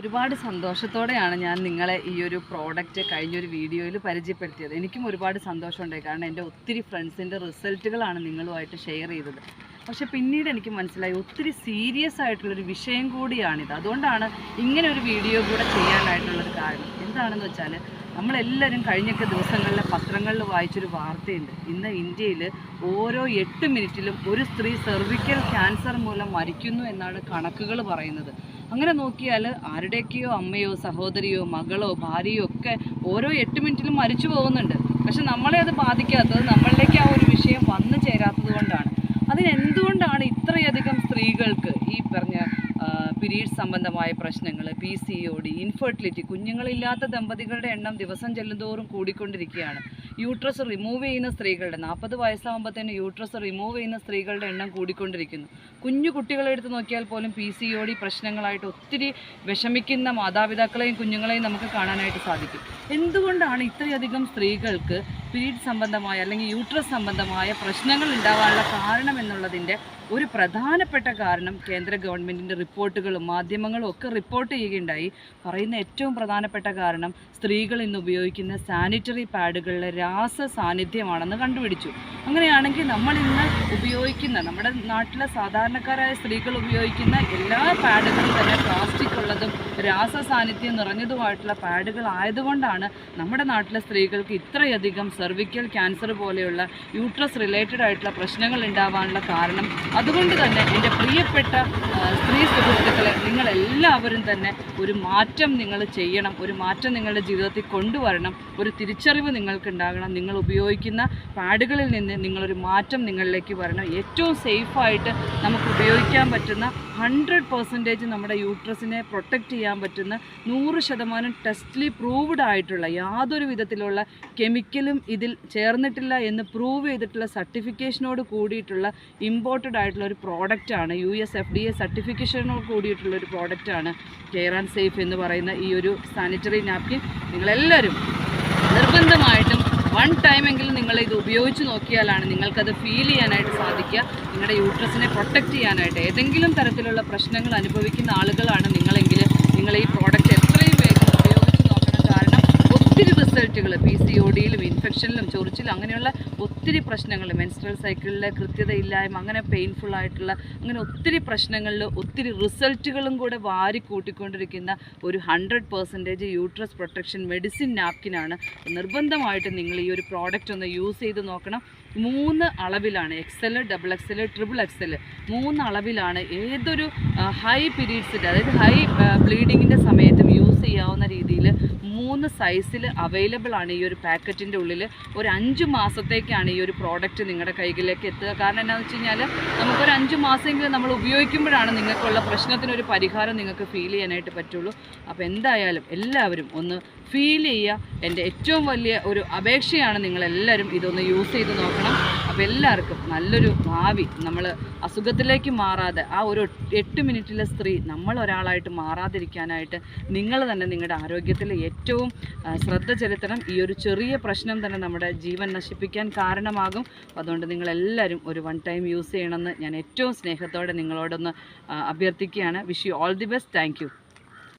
ഒരുപാട് സന്തോഷത്തോടെയാണ് ഞാൻ നിങ്ങളെ ഈ ഒരു പ്രോഡക്റ്റ് കഴിഞ്ഞൊരു വീഡിയോയിൽ പരിചയപ്പെടുത്തിയത്. എനിക്കും ഒരുപാട് സന്തോഷമുണ്ടായി. കാരണം എന്റെ ഒത്തിരി ഫ്രണ്ട്സിന്റെ റിസൾട്ടുകളാണ് നിങ്ങളുമായിട്ട് ഷെയർ ചെയ്തത്. പക്ഷെ പിന്നീട് എനിക്ക് മനസ്സിലായി ഒത്തിരി സീരിയസ് ആയിട്ടുള്ളൊരു വിഷയം കൂടിയാണിത്. അതുകൊണ്ടാണ് ഇങ്ങനെ ഒരു വീഡിയോ കൂടെ ചെയ്യാനായിട്ടുള്ളൊരു കാരണം. എന്താണെന്ന് വെച്ചാൽ നമ്മളെല്ലാവരും കഴിഞ്ഞൊക്കെ ദിവസങ്ങളിലെ പത്രങ്ങളിൽ വായിച്ചൊരു വാർത്തയുണ്ട്. ഇന്ന് ഇന്ത്യയിൽ ഓരോ എട്ട് മിനിറ്റിലും ഒരു സ്ത്രീ സെർവിക്കൽ ക്യാൻസർ മൂലം മരിക്കുന്നു എന്നാണ് കണക്കുകൾ പറയുന്നത്. അങ്ങനെ നോക്കിയാൽ ആരുടെയൊക്കെയോ അമ്മയോ സഹോദരിയോ മകളോ ഭാര്യയോ ഒക്കെ ഓരോ എട്ട് മിനിറ്റിലും മരിച്ചു പോകുന്നുണ്ട്. പക്ഷെ നമ്മളെ അത് ബാധിക്കാത്തത് നമ്മളിലേക്ക് ആ ഒരു വിഷയം വന്നു ചേരാത്തത് കൊണ്ടാണ്. അതിനെന്തുകൊണ്ടാണ് ഇത്രയധികം സ്ത്രീകൾക്ക് ഈ പറഞ്ഞ പിരീഡ്സ് സംബന്ധമായ പ്രശ്നങ്ങൾ P C O D infertility കുഞ്ഞുങ്ങളില്ലാത്ത ദമ്പതികളുടെ എണ്ണം ദിവസം ചെല്ലുന്തോറും കൂടിക്കൊണ്ടിരിക്കുകയാണ്. യൂട്രസ് റിമൂവ് ചെയ്യുന്ന സ്ത്രീകളുടെ നാൽപ്പത് വയസ്സാകുമ്പോഴത്തേന് യൂട്രസ് റിമൂവ് ചെയ്യുന്ന സ്ത്രീകളുടെ എണ്ണം കൂടിക്കൊണ്ടിരിക്കുന്നു. കുഞ്ഞു കുട്ടികളെ എടുത്ത് നോക്കിയാൽ പോലും പി സി ഒ ഡി പ്രശ്നങ്ങളായിട്ട് ഒത്തിരി വിഷമിക്കുന്ന മാതാപിതാക്കളെയും കുഞ്ഞുങ്ങളെയും നമുക്ക് കാണാനായിട്ട് സാധിക്കും. എന്തുകൊണ്ടാണ് ഇത്രയധികം സ്ത്രീകൾക്ക് പീരീഡ് സംബന്ധമായ അല്ലെങ്കിൽ യൂട്രസ് സംബന്ധമായ പ്രശ്നങ്ങൾ ഉണ്ടാവാനുള്ള കാരണം എന്നുള്ളതിന്റെ ഒരു പ്രധാനപ്പെട്ട കാരണം കേന്ദ്ര ഗവൺമെന്റിന്റെ റിപ്പോർട്ടുകളും മാധ്യമങ്ങളും ഒക്കെ റിപ്പോർട്ട് ചെയ്യുകയുണ്ടായി. പറയുന്ന ഏറ്റവും പ്രധാനപ്പെട്ട കാരണം സ്ത്രീകൾ ഇന്ന് ഉപയോഗിക്കുന്ന സാനിറ്ററി പാഡുകളിലെ രാസ സാന്നിധ്യമാണെന്ന് കണ്ടുപിടിച്ചു. അങ്ങനെയാണെങ്കിൽ നമ്മൾ ഇന്ന് ഉപയോഗിക്കുന്ന നമ്മുടെ നാട്ടിലെ സാധാരണക്കാരായ സ്ത്രീകൾ ഉപയോഗിക്കുന്ന എല്ലാ പാഡുകളും തന്നെ പ്ലാസ്റ്റിക് ഉള്ളതും രാസ സാന്നിധ്യം നിറഞ്ഞതുമായിട്ടുള്ള പാഡുകൾ ആയതുകൊണ്ടാണ് നമ്മുടെ നാട്ടിലെ സ്ത്രീകൾക്ക് ഇത്രയധികം സെർവിക്കൽ ക്യാൻസർ പോലെയുള്ള യൂട്രസ് റിലേറ്റഡ് ആയിട്ടുള്ള പ്രശ്നങ്ങൾ ഉണ്ടാവാനുള്ള കാരണം. അതുകൊണ്ട് തന്നെ എന്റെ പ്രിയപ്പെട്ട സ്ത്രീ സുഹൃത്തുക്കളെ നിങ്ങളെല്ലാവരും തന്നെ ഒരു മാറ്റം നിങ്ങൾ ചെയ്യണം ഒരു മാറ്റം നിങ്ങളുടെ ജീവിതത്തിൽ കൊണ്ടുവരണം ഒരു തിരിച്ചറിവ് നിങ്ങൾക്ക് ഉണ്ടാകണം നിങ്ങൾ ഉപയോഗിക്കുന്ന പാഡുകളിൽ നിന്ന് നിങ്ങളൊരു മാറ്റം നിങ്ങളിലേക്ക് വരണം. ഏറ്റവും സേഫായിട്ട് നമുക്ക് ഉപയോഗിക്കാൻ പറ്റുന്ന ഹൺഡ്രഡ് പെർസെന്റേജ് നമ്മുടെ യൂട്രസിനെ പ്രൊട്ടക്റ്റ് ചെയ്യാൻ പറ്റുന്ന നൂറ് ശതമാനം ടെസ്റ്റ്ലി പ്രൂവ്ഡ് ആയിട്ടുള്ള യാതൊരു വിധത്തിലുള്ള കെമിക്കലും ഇതിൽ ചേർന്നിട്ടില്ല എന്ന് പ്രൂവ് ചെയ്തിട്ടുള്ള സർട്ടിഫിക്കേഷനോട് കൂടിയിട്ടുള്ള ഇമ്പോർട്ടഡ് ആയിട്ടുള്ള ഒരു പ്രോഡക്റ്റാണ് U S F D A സർട്ടിഫിക്കേഷനോട് കൂടിയിട്ടുള്ള ഒരു പ്രോഡക്റ്റാണ് കെയർ ആൻഡ് സേഫ് എന്ന് പറയുന്ന ഈ ഒരു സാനിറ്ററി നാപ്കിൻ നിങ്ങളെല്ലാവരും നിർബന്ധമായിട്ടും വൺ ടൈമെങ്കിലും നിങ്ങൾ ഇത് ഉപയോഗിച്ച് നോക്കിയാലാണ് നിങ്ങൾക്കത് ഫീൽ ചെയ്യാനായിട്ട് സാധിക്കുക. നിങ്ങളുടെ യൂട്രസിനെ പ്രൊട്ടക്റ്റ് ചെയ്യാനായിട്ട്. ഏതെങ്കിലും തരത്തിലുള്ള പ്രശ്നങ്ങൾ അനുഭവിക്കുന്ന ആളുകളാണ് നിങ്ങളെങ്കിൽ നിങ്ങൾ ഈ പ്രോഡക്റ്റ് എത്രയും വേഗം ഉപയോഗിച്ച് നോക്കണം കാരണം ഒത്തിരി റിസൾട്ടുകൾ പി സി ഒ ഡിയിലും ഇൻഫെക്ഷനിലും ചൊറിച്ചിലും അങ്ങനെയുള്ള ഒത്തിരി പ്രശ്നങ്ങൾ മെൻസ്ട്രൽ സൈക്കിളിലെ കൃത്യതയില്ലായ്മ അങ്ങനെ പെയിൻഫുൾ ആയിട്ടുള്ള അങ്ങനെ ഒത്തിരി പ്രശ്നങ്ങളിൽ ഒത്തിരി റിസൾട്ടുകളും കൂടെ വാരി കൂട്ടിക്കൊണ്ടിരിക്കുന്ന ഒരു hundred percentage uterus protection medicine നാപ്കിനാണ് നിർബന്ധമായിട്ടും നിങ്ങൾ ഈ ഒരു പ്രോഡക്റ്റ് ഒന്ന് യൂസ് ചെയ്ത് നോക്കണം. മൂന്ന് അളവിലാണ് XL double XL triple XL മൂന്ന് അളവിലാണ് ഏതൊരു ഹൈ പീരീഡ്സിന്റെ അതായത് ഹൈ ബ്ലീഡിങ്ങിന്റെ സമയത്തും യൂസ് ചെയ്യാവുന്ന രീതിയിൽ മൂന്ന് സൈസിൽ അവൈലബിൾ ആണ് ഈ ഒരു പാക്കറ്റിന്റെ ഉള്ളിൽ ഒരു അഞ്ച് മാസത്തേക്കാണ് ഈ ഒരു പ്രോഡക്റ്റ് നിങ്ങളുടെ കൈകളിലേക്ക് എത്തുക. കാരണം എന്താണെന്ന് വെച്ച് കഴിഞ്ഞാൽ നമുക്കൊരു അഞ്ച് മാസമെങ്കിലും നമ്മൾ ഉപയോഗിക്കുമ്പോഴാണ് നിങ്ങൾക്കുള്ള പ്രശ്നത്തിനൊരു പരിഹാരം നിങ്ങൾക്ക് ഫീൽ ചെയ്യാനായിട്ട് പറ്റുള്ളൂ. അപ്പോൾ എന്തായാലും എല്ലാവരും ഒന്ന് ഫീൽ ചെയ്യുക. എന്റെ ഏറ്റവും വലിയ ഒരു അപേക്ഷയാണ് നിങ്ങളെല്ലാവരും ഇതൊന്ന് യൂസ് ചെയ്ത് നോക്കണം. എല്ലാവർക്കും നല്ലൊരു ഭാവി. നമ്മൾ അസുഖത്തിലേക്ക് മാറാതെ ആ ഒരു എട്ട് മിനിറ്റിലെ സ്ത്രീ നമ്മൾ ഒരാളായിട്ട് മാറാതിരിക്കാനായിട്ട് നിങ്ങൾ തന്നെ നിങ്ങളുടെ ആരോഗ്യത്തിൽ ഏറ്റവും ശ്രദ്ധ ചെലുത്തണം. ഈ ഒരു ചെറിയ പ്രശ്നം തന്നെ നമ്മുടെ ജീവൻ നശിപ്പിക്കാൻ കാരണമാകും. അതുകൊണ്ട് നിങ്ങളെല്ലാവരും ഒരു വൺ ടൈം യൂസ് ചെയ്യണമെന്ന് ഞാൻ ഏറ്റവും സ്നേഹത്തോടെ നിങ്ങളോടൊന്ന് അഭ്യർത്ഥിക്കുകയാണ്. Wish you all the best thank